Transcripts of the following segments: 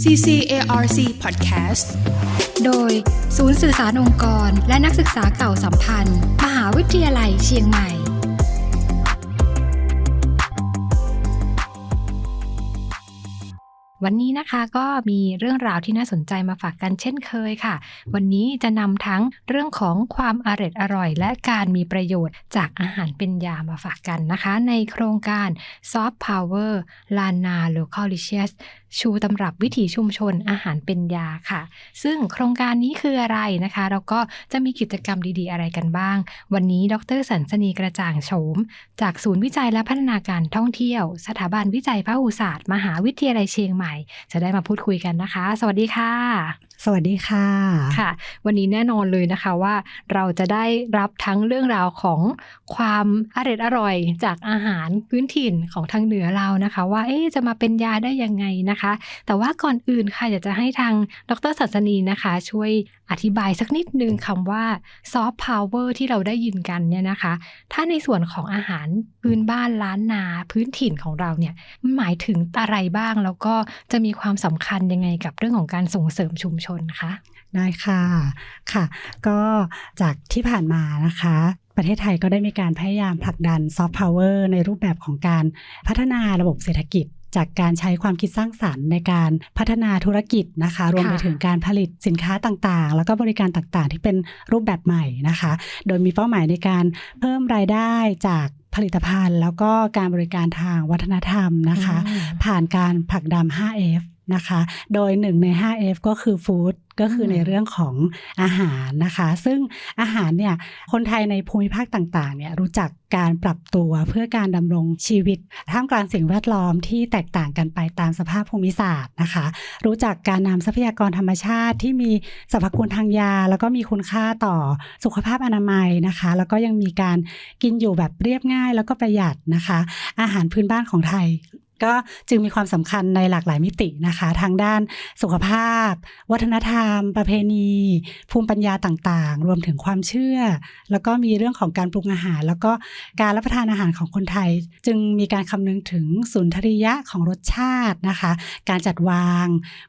CCARC Podcast โดยศูนย์สื่อสารองค์กร และนักศึกษาเก่าสัมพันธ์ มหาวิทยาลัยเชียงใหม่ วันนี้นะคะก็มีเรื่องราวที่น่าสนใจมาฝากกันเช่นเคยค่ะ วันนี้จะนำทั้งเรื่องของความอร่อยอร่อย และการมีประโยชน์จากอาหารเป็นยามาฝากกันนะคะ ในโครงการ Soft Power Lana Localicious ชูตำรับวิถีชุมชนอาหารเป็นยาค่ะ ซึ่งโครงการนี้คืออะไรนะคะ แล้วก็จะมีกิจกรรมดีๆ อะไรกันบ้าง วันนี้ดรสันสนีกระจ่างโฉม จากศูนย์วิจัยและพัฒนาการท่องเที่ยว สถาบันวิจัยพหุศาสตร์ มหาวิทยาลัยเชียงใหม่ จะได้มาพูดคุยกันนะคะ สวัสดีค่ะ สวัสดีค่ะ ค่ะ วันนี้แน่นอนเลยนะคะว่าเราจะได้รับทั้งเรื่องราวของความอร่อยอร่อย จากอาหารพื้นถิ่นของทางเหนือเรานะคะ ว่าเอ๊จะมาเป็นยาได้ยังไงนะคะ แต่ว่าก่อนอื่นค่ะอยากจะให้ทางดรสัสนีนะคะ ช่วยอธิบายสักนิดนึงคำว่าซอฟต์พาวเวอร์ที่เราได้ยินกันเนี่ยนะคะ ถ้าในส่วนของอาหารพื้นบ้านล้านนาพื้นถิ่นของเราเนี่ยมันหมายถึงอะไรบ้างแล้วก็จะมีความสำคัญยังไงกับเรื่องของการส่งเสริมชุมชนคะได้ค่ะค่ะ ก็จากที่ผ่านมานะคะประเทศไทยก็ได้มีการพยายามผลักดันซอฟต์พาวเวอร์ในรูปแบบของการพัฒนาระบบเศรษฐกิจ จากการใช้ความคิดสร้างสรรค์ในการพัฒนาธุรกิจนะคะ รวมไปถึงการผลิตสินค้าต่างๆ แล้วก็บริการต่างๆ ที่เป็นรูปแบบใหม่นะคะ โดยมีเป้าหมายในการเพิ่มรายได้จากผลิตภัณฑ์ แล้วก็การบริการทางวัฒนธรรมนะคะอืมผ่านการผลักดัน 5F นะคะ โดยหนึ่งใน 5F ก็คือฟู้ดก็คือในเรื่องของอาหารนะคะ ซึ่งอาหารเนี่ยคนไทยในภูมิภาคต่างๆเนี่ยรู้จักการปรับตัวเพื่อการดำรงชีวิตท่ามกลางสิ่งแวดล้อมที่แตกต่างกันไปตามสภาพภูมิศาสตร์นะคะ รู้จักการนำทรัพยากรธรรมชาติที่มีสรรพคุณทางยา แล้วก็มีคุณค่าต่อสุขภาพอนามัยนะคะ แล้วก็ยังมีการกินอยู่แบบเรียบง่าย แล้วก็ประหยัดนะคะ อาหารพื้นบ้านของไทย ก็จึงมีความสำคัญในหลากหลายมิตินะคะ ทางด้านสุขภาพ วัฒนธรรม ประเพณี ภูมิปัญญาต่างๆ รวมถึงความเชื่อ แล้วก็มีเรื่องของการปรุงอาหาร แล้วก็การรับประทานอาหารของคนไทย จึงมีการคำนึงถึงสุนทรียะของรสชาตินะคะ การจัดวาง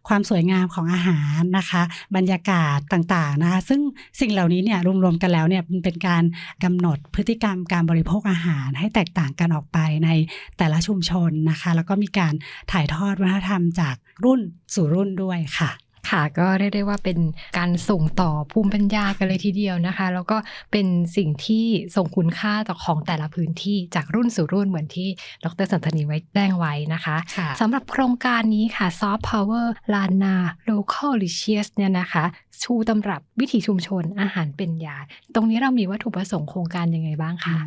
ความสวยงามของอาหารนะคะ บรรยากาศต่างๆนะคะ ซึ่งสิ่งเหล่านี้เนี่ยรวมๆกันแล้วเนี่ยมันเป็นการกำหนดพฤติกรรมการบริโภคอาหารให้แตกต่างกันออกไปในแต่ละชุมชนนะคะแล้วก็มีการถ่ายทอดวัฒนธรรมจากรุ่นสู่รุ่นด้วยค่ะค่ะก็เรียกได้ว่าเป็นการส่งต่อภูมิปัญญากันเลยทีเดียวนะคะ แล้วก็เป็นสิ่งที่ส่งคุณค่าต่อของแต่ละพื้นที่จากรุ่นสู่รุ่นเหมือนที่ดรสันทนีไว้แจ้งไว้นะคะค่ะสำหรับโครงการนี้ค่ะ Soft Power Lana Localicious เนี่ยนะคะ ชูตำรับวิถีชุมชนอาหารเป็นยา ตรงนี้เรามีวัตถุประสงค์โครงการยังไงบ้างคะ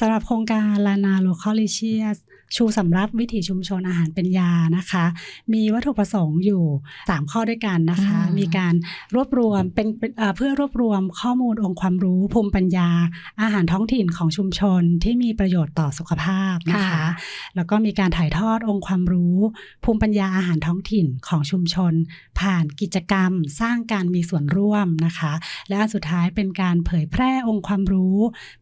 สำหรับโครงการลานาโลคอลิเชียส ชูสำรับวิถีชุมชนอาหารเป็นยานะคะ มีวัตถุประสงค์อยู่ 3 ข้อด้วยกันนะคะอืมมีการรวบรวมเป็นเป็นเอ่อเพื่อรวบรวมข้อมูลองค์ความรู้ภูมิปัญญา อาหารท้องถิ่นของชุมชนที่มีประโยชน์ต่อสุขภาพนะคะ แล้วก็มีการถ่ายทอดองค์ความรู้ ภูมิปัญญาอาหารท้องถิ่นของชุมชน ผ่านกิจกรรม สร้างการมีส่วนร่วมนะคะ และอันสุดท้ายเป็นการเผยแพร่องค์ความรู้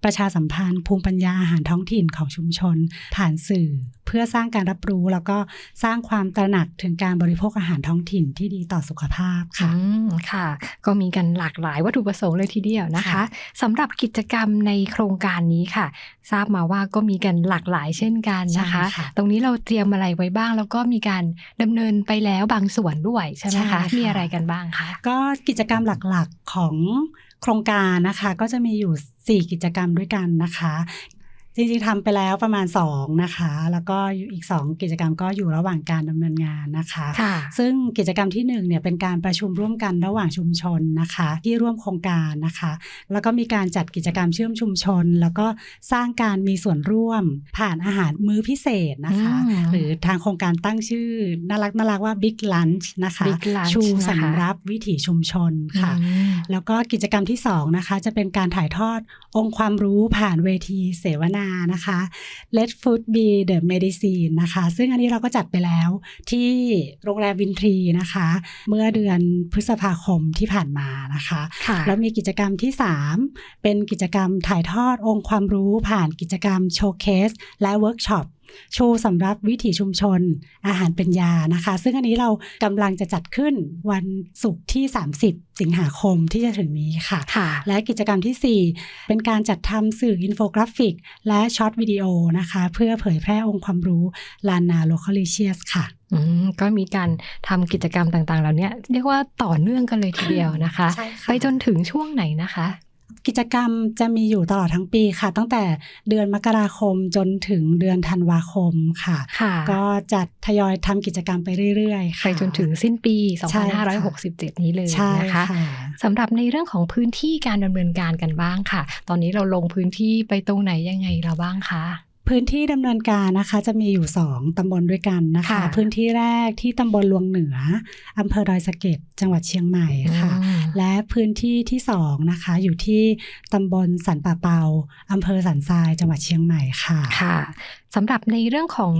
ประชาสัมพันธ์ ภูมิปัญญาอาหารท้องถิ่นของชุมชน ผ่านสื่อเพื่อสร้างการรับรู้แล้วก็สร้างความตระหนักถึงการบริโภคอาหารท้องถิ่นที่ดีต่อสุขภาพค่ะอืมค่ะ ก็มีกันหลากหลายวัตถุประสงค์เลยทีเดียวนะคะค่ะสำหรับกิจกรรมในโครงการนี้ค่ะ ทราบมาว่าก็มีกันหลากหลายเช่นกันนะคะใช่ค่ะตรงนี้เราเตรียมอะไรไว้บ้าง แล้วก็มีการดำเนินไปแล้วบางส่วนด้วยใช่ไหมใช่คะค่ะมีอะไรกันบ้างคะก็กิจกรรมหลักๆของโครงการนะคะก็จะมีอยู่ 4 กิจกรรมด้วยกันนะคะ จริงๆทำไปแล้วประมาณ 2 นะคะ แล้วก็อยู่อีก 2 กิจกรรมก็อยู่ระหว่างการดำเนินงานนะคะค่ะซึ่งกิจกรรมที่1เนี่ยเป็นการประชุมร่วมกันระหว่างชุมชนนะคะ ที่ร่วมโครงการนะคะ แล้วก็มีการจัดกิจกรรมเชื่อมชุมชน แล้วก็สร้างการมีส่วนร่วม ผ่านอาหารมื้อพิเศษนะคะอืมหรือทางโครงการตั้งชื่อน่ารักน่ารักว่า Big Lunch นะคะ Big Lunch ชูนะคะสำรับวิถีชุมชนค่ะอืมแล้วก็กิจกรรมที่2นะคะจะเป็นการถ่ายทอดองค์ความรู้ผ่านเวทีเสวนานะคะ Let Food Be the Medicine นะคะ ซึ่งอันนี้เราก็จัดไปแล้วที่โรงแรมวินทรีนะคะ เมื่อเดือนพฤษภาคมที่ผ่านมานะคะค่ะแล้วมีกิจกรรมที่ 3 เป็นกิจกรรมถ่ายทอดองค์ความรู้ผ่านกิจกรรมโชว์เคสและเวิร์กช็อปชูสำรับวิถีชุมชน อาหารเป็นยานะคะ ซึ่งอันนี้เรากำลังจะจัดขึ้นวันศุกร์ที่ 30 สิงหาคมที่จะถึงนี้ค่ะค่ะและกิจกรรมทีสี่ 4 เป็นการจัดทำสื่ออินโฟกราฟิก และช็อตวิดีโอนะคะ เพื่อเผยแพร่องค์ความรู้ลานนาโลคอลิเชียสค่ะอืมก็มีการทำกิจกรรมต่างๆ เหล่านี้เรียกว่าต่อเนื่องกันเลยทีเดียวนะคะใช่ค่ะไปจนถึงช่วงไหนนะคะ กิจกรรมจะมีอยู่ตลอดทั้งปีค่ะ ตั้งแต่เดือนมกราคมจนถึงเดือนธันวาคมค่ะค่ะก็จะทยอยทำกิจกรรมไปเรื่อยๆไปค่ะจนถึงสิ้นปีใช่ค่ะ2567 นี้เลยใช่นะคะค่ะสำหรับในเรื่องของพื้นที่การดำเนินการกันบ้างค่ะ ตอนนี้เราลงพื้นที่ไปตรงไหนยังไงเราบ้างคะ พื้นที่ดำเนินการนะคะจะมีอยู่ 2ตำบลด้วยกันนะคะค่ะพื้นที่แรกที่ตำบลลวงเหนืออำเภอดอยสะเก็ดจังหวัดเชียงใหม่ค่ะอืมและพื้นที่ที่สองนะคะอยู่ที่ตำบลสันป่าเปาอำเภอสันทรายจังหวัดเชียงใหม่ค่ะค่ะสำหรับในเรื่องของ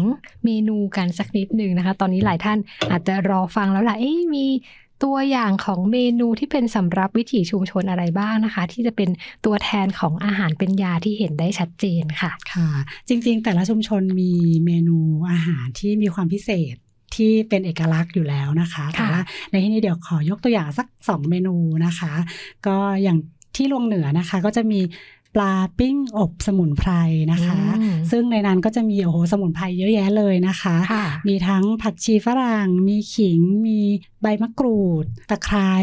เมนูกันสักนิดหนึ่งนะคะ ตอนนี้หลายท่านอาจจะรอฟังแล้วล่ะเอ๊ะมี ตัวอย่างของเมนูที่เป็นสำหรับวิถีชุมชนอะไรบ้างนะคะ ที่จะเป็นตัวแทนของอาหารเป็นยาที่เห็นได้ชัดเจนค่ะ ค่ะ จริง ๆ แต่ละชุมชนมีเมนูอาหารที่มีความพิเศษที่เป็นเอกลักษณ์อยู่แล้วนะคะค่ะแต่ว่าในที่นี้เดี๋ยวขอยกตัวอย่างสัก 2 เมนูนะคะ ก็อย่างที่ลวงเหนือนะคะก็จะมี ปลาปิ้งอบสมุนไพรนะคะอืมซึ่งในนั้นก็จะมีโอ้โหสมุนไพรเยอะแยะเลยนะคะค่ะมีทั้งผักชีฝรั่ง มีขิง มีใบมะกรูด ตะไคร้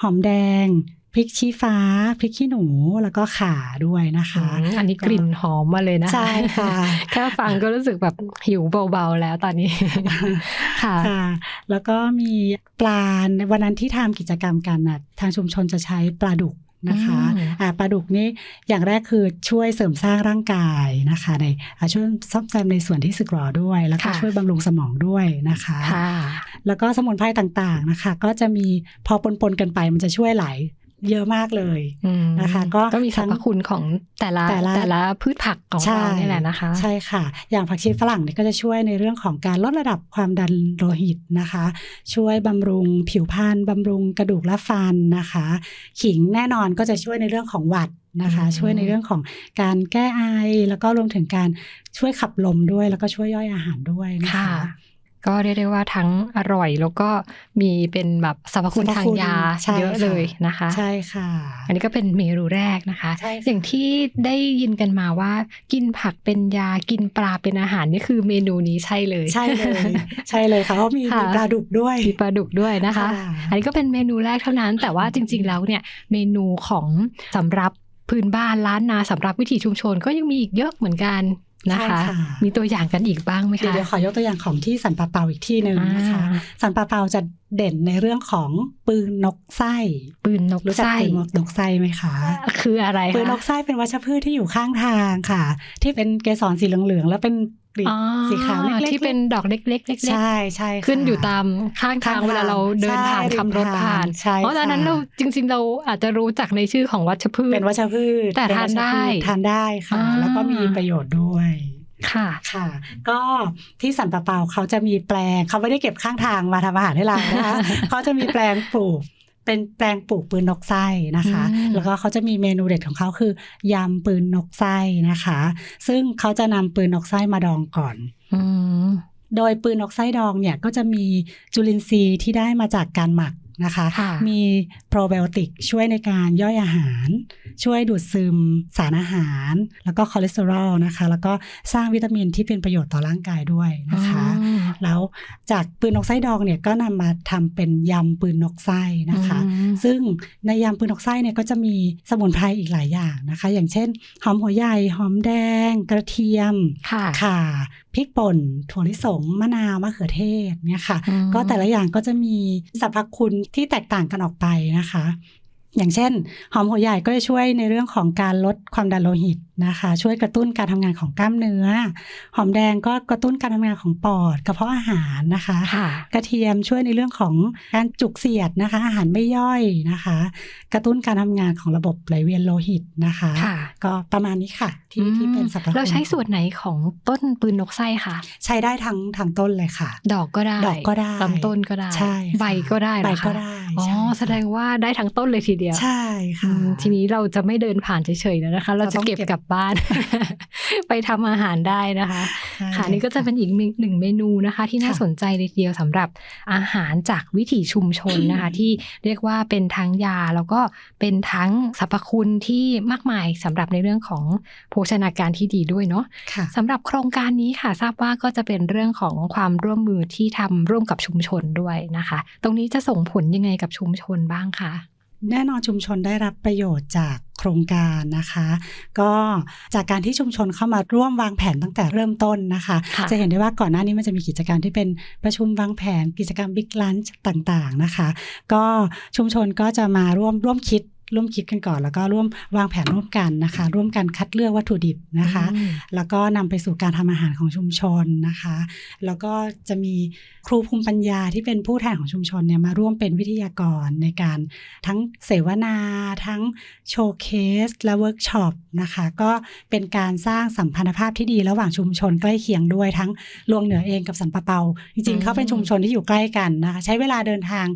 หอมแดงพริกชี้ฟ้าพริกขี้หนูแล้วก็ข่าด้วยนะคะอืมอันนี้กลิ่นหอมมาเลยนะคะใช่ค่ะแค่ฟังก็รู้สึกแบบหิวเบาๆแล้วตอนนี้ค่ะค่ะ แล้วก็มีปลาในวันนั้นที่ทำกิจกรรมกันนะทางชุมชนจะใช้ปลาดุก นะคะอืมอ่าปลาดุกนี่อย่างแรกคือช่วยเสริมสร้างร่างกายนะคะในอ่าช่วยซ่อมแซมในส่วนที่สึกหรอด้วย แล้วก็ค่ะช่วยบำรุงสมองด้วยนะคะค่ะแล้วก็สมุนไพรต่างๆนะคะ ก็จะมีพอปนๆกันไปมันจะช่วยหลาย เยอะมากเลยอืมนะคะก็ก็มีสรรพคุณของแต่ละแต่ละแต่ละพืชผักของเรานี่แหละนะคะ ใช่ค่ะ อย่างผักชีฝรั่งเนี่ยก็จะช่วยในเรื่องของการลดระดับความดันโลหิตนะคะ ช่วยบำรุงผิวพรรณบำรุงกระดูกและฟันนะคะ ขิงแน่นอนก็จะช่วยในเรื่องของหวัดนะคะอืมช่วยในเรื่องของการแก้ไอ แล้วก็รวมถึงการช่วยขับลมด้วย แล้วก็ช่วยย่อยอาหารด้วยนะคะค่ะ ก็เรียกได้ว่าทั้งอร่อยแล้วก็มีเป็นแบบสรรพคุณสรรพทางคุณยาใช่เยอะค่ะเลยนะคะ ใช่ค่ะ อันนี้ก็เป็นเมนูแรกนะคะใช่ค่ะอย่างที่ได้ยินกันมาว่า กินผักเป็นยากินปลาเป็นอาหารนี่คือเมนูนี้ใช่เลย ใช่เลยใช่เลยค่ะเพราะมีค่ะมีปลาดุกด้วยมีปลาดุกด้วยนะคะค่ะอันนี้ก็เป็นเมนูแรกเท่านั้น แต่ว่าจริง ๆ แล้วเนี่ยเมนูของสำหรับพื้นบ้านล้านนาสำหรับวิถีชุมชนก็ยังมีอีกเยอะเหมือนกัน นะคะใช่ค่ะมีตัวอย่างกันอีกบ้างไหมเดี๋ยวคะเดี๋ยวขอยกตัวอย่างของที่สันป่าเปาอีกที่หนึ่งนะคะอ่าสันป่าเปาจะเด่นในเรื่องของปืนนกไส้ปืนนกรู้จักไส้ปืนนกไส้ไหมคะ คืออะไรปืนนคะกไส้เป็นวัชพืชที่อยู่ข้างทางค่ะ ที่เป็นเกสรสีเหลืองๆแล้วเป็น กลีบอ๋อสีขาวเล็กๆที่เป็นดอกเล็กๆเล็กๆใช่ใช่ค่ะขึ้นอยู่ตามข้างทางข้างทางเวลาเราเดินผ่านใช่ขับรถริมทางผ่านใช่เพราะตอนนั้นค่ะเราจริง ๆ เราอาจจะรู้จักในชื่อของวัชพืชเป็นวัชพืชแต่เป็ทานวัชพืชได้ทานได้ค่ะอ่าแล้วก็มีประโยชน์ด้วยค่ะค่ะ ก็ที่สันป่าเปาเขาจะมีแปลงเขาไม่ได้เก็บข้างทางมาทำอาหารให้เรานะคะเขาจะมีแปลงปลูก เป็นแปลงปลูกปืนนกไส้นะคะอืมแล้วก็เขาจะมีเมนูเด็ดของเขาคือยำปืนนกไส้นะคะ ซึ่งเขาจะนำปืนนกไส้มาดองก่อนอืมโดยปืนนกไส้ดองเนี่ยก็จะมีจุลินทรีย์ที่ได้มาจากการหมัก นะคะค่ะมีโปรไบโอติกช่วยในการย่อยอาหาร ช่วยดูดซึมสารอาหาร แล้วก็คอเลสเตอรอลนะคะ แล้วก็สร้างวิตามินที่เป็นประโยชน์ต่อร่างกายด้วยนะคะอืมแล้วจากปืนนกไส้ดองเนี่ยก็นำมาทำเป็นยำปืนนกไส้นะคะอืมซึ่งในยำปืนนกไส้เนี่ยก็จะมีสมุนไพรอีกหลายอย่างนะคะ อย่างเช่น หอมหัวใหญ่หอมแดง กระเทียมค่ะข่าพริกป่นถั่วลิสงมะนาวมะเขือเทศเนี่ยค่ะอืมก็แต่ละอย่างก็จะมีสรรพคุณที่แตกต่างกันออกไปนะคะ อย่างเช่น หอมหัวใหญ่ก็จะช่วยในเรื่องของการลดความดันโลหิตนะคะ ช่วยกระตุ้นการทำงานของกล้ามเนื้อ หอมแดงก็กระตุ้นการทำงานของปอดกระเพาะอาหารนะคะค่ะกระเทียมช่วยในเรื่องของการจุกเสียดนะคะ อาหารไม่ย่อยนะคะ กระตุ้นการทำงานของระบบไหลเวียนโลหิตนะคะค่ะก็ประมาณนี้ค่ะที่ที่เป็นสรรพคุณเราใช้ส่วนไหนของต้นปืนนกไส้คะใช้ได้ทั้งทั้งต้นเลยค่ะ ดอกก็ได้ดอกก็ได้ลำต้นก็ได้ใช่ค่ะใบก็ได้เหรใบอคะก็ได้อ๋อใช่ค่ะแสดงว่าได้ทั้งต้นเลยทีเดียวเดียว ใช่อืค่ะมทีนี้เราจะไม่เดินผ่านเฉยๆแล้วนะคะ เราเราต้จะองเก็บเก็บกลับบ้าน ไปทำอาหารได้นะคะใช่ค่ะนี่ก็จะเป็นอีกหนึ่งเมนูนะคะ ที่น่าค่ะสนใจเลยทีเดียวสำหรับอาหารจากวิถีชุมชนนะคะ ที่เรียกว่าเป็นทั้งยาแล้วก็เป็นทั้งสรรพคุณที่มากมายสำหรับในเรื่องของโภชนาการที่ดีด้วยเนาะค่ะสำหรับโครงการนี้ค่ะ ทราบว่าก็จะเป็นเรื่องของความร่วมมือที่ทำร่วมกับชุมชนด้วยนะคะ ตรงนี้จะส่งผลยังไงกับชุมชนบ้างคะ แน่นอนชุมชนได้รับประโยชน์จากโครงการนะคะ ก็จากการที่ชุมชนเข้ามาร่วมวางแผนตั้งแต่เริ่มต้นนะคะค่ะจะเห็นได้ว่าก่อนหน้านี้มันจะมีกิจกรรมที่เป็นประชุมวางแผนกิจกรรมบิ๊กลันช์ต่างๆนะคะ ก็ชุมชนก็จะมาร่วมร่วมคิด ร่วมคิดกันก่อน แล้วก็ร่วมวางแผนร่วมกันนะคะ ร่วมกันคัดเลือกวัตถุดิบนะคะอืมแล้วก็นำไปสู่การทำอาหารของชุมชนนะคะ แล้วก็จะมีครูภูมิปัญญาที่เป็นผู้แทนของชุมชนเนี่ยมาร่วมเป็นวิทยากรในการทั้งเสวนาทั้งโชว์เคสและเวิร์กช็อปนะคะ ก็เป็นการสร้างสัมพันธภาพที่ดีระหว่างชุมชนใกล้เคียงด้วยทั้งลวงเหนือเองกับสันปะเปา จริงอืมๆเขาเป็นชุมชนที่อยู่ใกล้กันนะคะ ใช้เวลาเดินทาง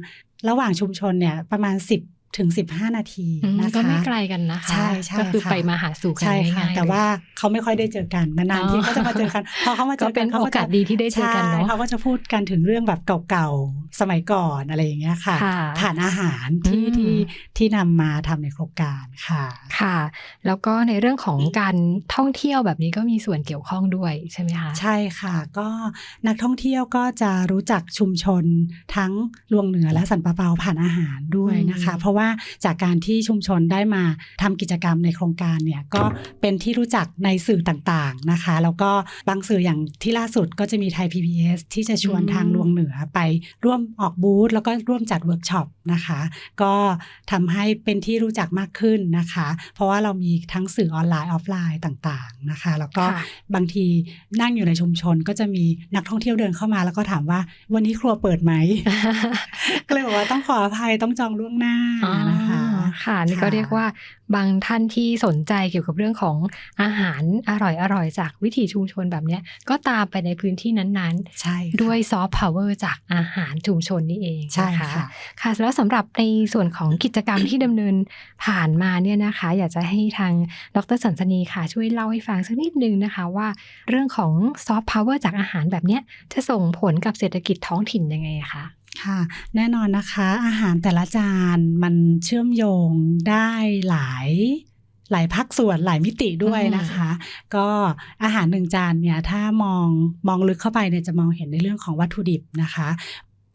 ระหว่างชุมชนเนี่ยประมาณ 10 ถึง 15 นาทีอืมนะคะก็ไม่ไกลกันนะคะใช่ใช่ก็คือค่ะไปมาหาสู่กันใช่ค่ะง่ายๆแต่เลยว่าเขาไม่ค่อยได้เจอกันนานอ๋อๆที่เขาจะมาเจอกันพอเขามาเจก็อกัเป็นนเขาโอก็จะกาสดีที่ได้เจอกันเนาะใช่เขาก็จะพูดกันถึงเรื่องแบบเก่าๆสมัยก่อนอะไรอย่างเงี้ยค่ะค่ะผ่านอาหารที่อืมที่ที่นำมาทำในโครงการค่ะค่ะ แล้วก็ในเรื่องของการท่องเที่ยวแบบนี้ก็มีส่วนเกี่ยวข้องด้วยใช่ไหมคะใช่ค่ะก็นักท่องเที่ยวก็จะรู้จักชุมชนทั้งลวงเหนือและสันปะเปาผ่านอาหารด้วยนะคะอืมเพราะว่าจากการที่ชุมชนได้มาทำกิจกรรมในโครงการเนี่ยก็เป็นที่รู้จักในสื่อต่างๆนะคะ แล้วก็บางสื่ออย่างที่ล่าสุดก็จะมีไทย PBS ที่จะชวนทางลวงเหนือไปร่วมออกบูธแล้วก็ร่วมจัดเวิร์กช็อปนะคะ ก็ทำให้เป็นที่รู้จักมากขึ้นนะคะ เพราะว่าเรามีทั้งสื่อออนไลน์ออฟไลน์ต่างๆนะคะ แล้วก็ค่ะบางทีนั่งอยู่ในชุมชนก็จะมีนักท่องเที่ยวเดินเข้ามา แล้วก็ถามว่าวันนี้ครัวเปิดไหมก็เลยบอกว่าต้องขออภัยต้องจองล่วงหน้านะคะค่ะนี่ก็เรียกว่า บางท่านที่สนใจเกี่ยวกับเรื่องของอาหารอร่อยๆจากวิถีชุมชนแบบเนี้ยก็ตามไปในพื้นที่นั้นใช่ค่ะๆด้วยซอฟต์พาวเวอร์จากอาหารชุมชนนี่เองใช่นะคะค่ะค่ะแล้วสำหรับในส่วนของกิจกรรมที่ดำเนินผ่านมาเนี่ยนะคะ อยากจะให้ทางดรสันสนีค่ะ ช่วยเล่าให้ฟังสักนิดนึงนะคะว่าเรื่องของซอฟต์พาวเวอร์จากอาหารแบบเนี้ยจะส่งผลกับเศรษฐกิจท้องถิ่นยังไงอะคะค่ะแน่นอนนะคะอาหารแต่ละจานมันเชื่อมโยงได้หลายหลายภาคส่วนหลายมิติด้วยนะคะ ก็อาหารหนึ่งจานเนี่ยถ้ามองมองลึกเข้าไปเนี่ยจะมองเห็นในเรื่องของวัตถุดิบนะคะ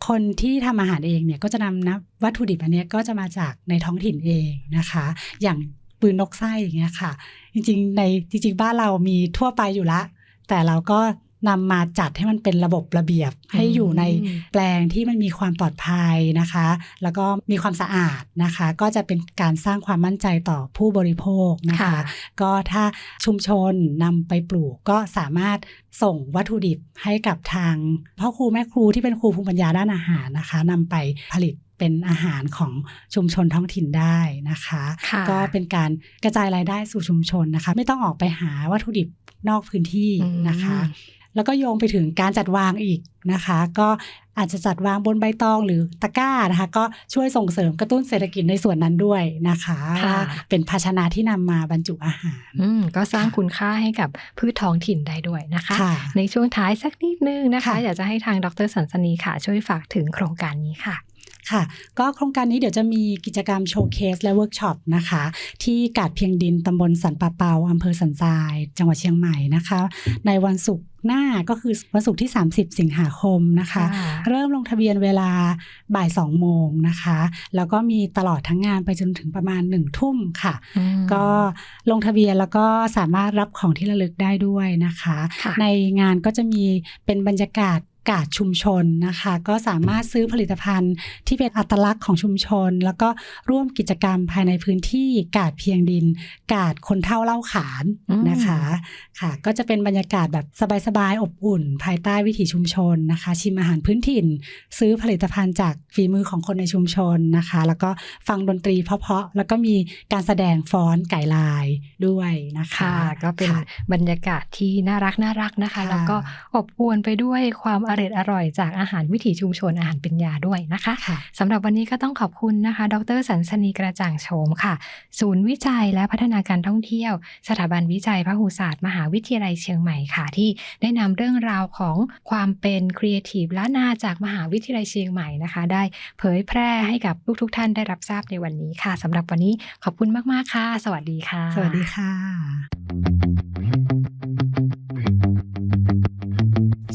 คนที่ทำอาหารเองเนี่ยก็จะนำนะวัตถุดิบอันเนี้ยก็จะมาจากในท้องถิ่นเองนะคะ อย่างปืนนกไส้อย่างเงี้ยค่ะ จริงๆในจริงๆบ้านเรามีทั่วไปอยู่ละ แต่เราก็ นำมาจัดให้มันเป็นระบบระเบียบ ให้อยู่ในอืมแปลงที่มันมีความปลอดภัยนะคะ แล้วก็มีความสะอาดนะคะ ก็จะเป็นการสร้างความมั่นใจต่อผู้บริโภคนะคะค่ะก็ถ้าชุมชนนำไปปลูกก็สามารถส่งวัตถุดิบให้กับทางพ่อครูแม่ครูที่เป็นครูภูมิปัญญาด้านอาหารนะคะนำไปผลิตเป็นอาหารของชุมชนท้องถิ่นได้นะคะค่ะก็เป็นการกระจายรายได้สู่ชุมชนนะคะ ไม่ต้องออกไปหาวัตถุดิบนอกพื้นที่นะคะอืม แล้วก็โยงไปถึงการจัดวางอีกนะคะ ก็อาจจะจัดวางบนใบตองหรือตะกร้านะคะ ก็ช่วยส่งเสริมกระตุ้นเศรษฐกิจในส่วนนั้นด้วยนะคะค่ะว่าเป็นภาชนะที่นำมาบรรจุอาหารอืมก็สร้างคุณค่าให้กับพืชท้องถิ่นได้ด้วยนะคะค่ะในช่วงท้ายสักนิดนึงนะคะค่ะอยากจะให้ทางดรสันสนีค่ะ ช่วยฝากถึงโครงการนี้ค่ะ ค่ะ ก็โครงการนี้เดี๋ยวจะมีกิจกรรมโชว์เคสและเวิร์กช็อปนะคะ ที่กาดเพียงดินตำบลสันปะเปาอำเภอสันทราย จังหวัดเชียงใหม่นะคะ ในวันศุกร์หน้าก็คือวันศุกร์ที่ 30 สิงหาคมนะคะค่ะเริ่มลงทะเบียนเวลาบ่าย2โมงนะคะ แล้วก็มีตลอดทั้งงานไปจนถึงประมาณ1ทุ่มค่ะอืมก็ลงทะเบียนแล้วก็สามารถรับของที่ระลึกได้ด้วยนะคะค่ะในงานก็จะมีเป็นบรรยากาศ กาดชุมชนนะคะ ก็สามารถซื้อผลิตภัณฑ์ที่เป็นอัตลักษณ์ของชุมชน แล้วก็ร่วมกิจกรรมภายในพื้นที่กาดเพียงดิน กาดคนเท่าเล่าขานอืมนะคะค่ะ ก็จะเป็นบรรยากาศแบบสบายๆอบอุ่น ภายใต้วิถีชุมชนนะคะ ชิมอาหารพื้นถิ่น ซื้อผลิตภัณฑ์จากฝีมือของคนในชุมชนนะคะ แล้วก็ฟังดนตรีเพราะๆแล้วก็มีการแสดงฟ้อนไก่ลายด้วยนะคะค่ะก็เป็นค่ะบรรยากาศที่น่ารักน่ารักนะคะค่ะแล้วก็อบอวลไปด้วยความอร่อยอร่อยจากอาหารวิถีชุมชนอาหารเป็นยาด้วยนะคะค่ะสำหรับวันนี้ก็ต้องขอบคุณนะคะ ดรสันสนีกระจ่างโฉมค่ะ ศูนย์วิจัยและพัฒนาการท่องเที่ยว สถาบันวิจัยพหุศาสตร์ มหาวิทยาลัยเชียงใหม่ค่ะ ที่ได้นำเรื่องราวของความเป็นครีเอทีฟล้านนาจากมหาวิทยาลัยเชียงใหม่นะคะ ได้เผยแพร่ให้กับทุกๆท่านได้รับทราบในวันนี้ค่ะสำหรับวันนี้ขอบคุณมาก ๆ ค่ะ สวัสดีค่ะ สวัสดีค่ะ